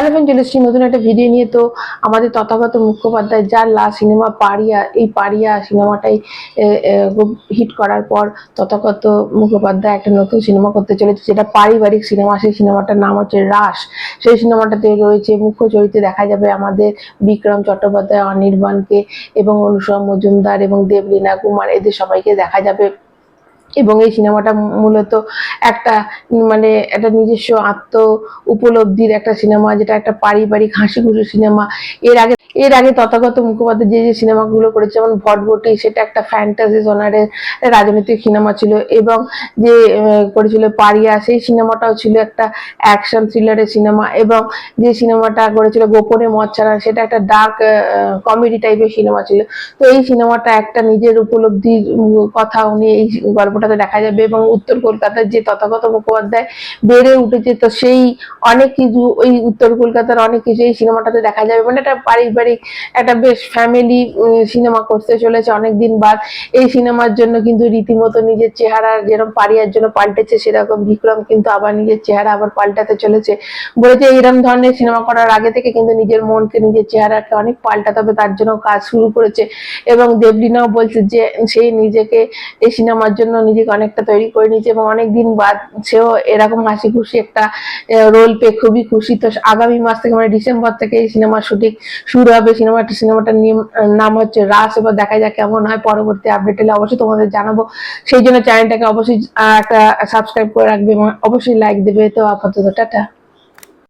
Hello friend নতুন একটা video নিয়ে তো আমাদের তথাগত মুখোপাধ্যায় যার লা সিনেমা পারিয়া এই পারিয়া সিনেমাটাই হিট করার পর তথাগত মুখোপাধ্যায় একটা নতুন সিনেমা করতে চলেছে, যেটা পারিবারিক সিনেমা। সেই সিনেমাটার নাম হচ্ছে রাস। সেই সিনেমাটাতে রয়েছে মুখ্য চরিত্রে দেখা যাবে আমাদের বিক্রম চট্টোপাধ্যায়, অনির্বাণকে এবং অনুসম মজুমদার এবং দেবলীনা কুমার। এদের সবাইকে দেখা যাবে। এবং এই সিনেমাটা মূলত একটা মানে একটা নিজস্ব আত্ম উপলব্ধির একটা সিনেমা, যেটা একটা পারিবারিক হাসি খুশি সিনেমা। এর আগে এর আগে তথাগত মুখোপাধ্যায় যে যে সিনেমাগুলো করেছে, যেমন ভটভটি সেটা একটা ফ্যান্টাসি জনারের রাজনৈতিক সিনেমা ছিল এবং যে করেছিল পারিয়া, সেই সিনেমাটাও ছিল একটা অ্যাকশন থ্রিলারের সিনেমা এবং যে সিনেমাটা করেছিল গোপনে মদ ছাড়া, সেটা একটা ডার্ক কমেডি টাইপের সিনেমা ছিল। তো এই সিনেমাটা একটা নিজের উপলব্ধির কথা উনি এই গল্পটাতে দেখা যাবে এবং উত্তর কলকাতার যে তথাগত মুখোপাধ্যায় বেড়ে উঠেছে, তো সেই অনেক কিছু, ওই উত্তর কলকাতার অনেক কিছু এই সিনেমাটাতে দেখা যাবে। মানে একটা পারিবারিক একটা বেশ ফ্যামিলি সিনেমা করতে চলেছে অনেকদিন বাদ। এই সিনেমার জন্য কিন্তু রীতিমতো নিজের চেহারা যেরকম পারিয়ার জন্য পাল্টেছে, সেরকম বিক্রম কিন্তু আবার নিজের চেহারা আবার পাল্টাতে চলেছে। বলেছে এইরকম ধরনের সিনেমা করার আগে থেকে কিন্তু নিজের মনকে, নিজের চেহারাকে অনেক পাল্টাতে হবে, তার জন্য কাজ শুরু করেছে। এবং দেবলিনাও বলছে যে সে নিজেকে এই সিনেমার জন্য নিজেকে অনেকটা তৈরি করে নিয়েছে এবং অনেকদিন বাদ সেও এরকম হাসি খুশি একটা রোল পেয়ে খুবই খুশি। তো আগামী মাস থেকে মানে ডিসেম্বর থেকে এই সিনেমার শুটিং শুরু হবে সিনেমাটা, সিনেমাটার নাম হচ্ছে রাস, এবার দেখা যাক কেমন হয়। পরবর্তী আপডেট এলে অবশ্যই তোমাদের জানাব। সেই জন্য চ্যানেলটাকে অবশ্যই একটা সাবস্ক্রাইব করে রাখবে এবং অবশ্যই লাইক দেবে। তো আপাতত টাটা।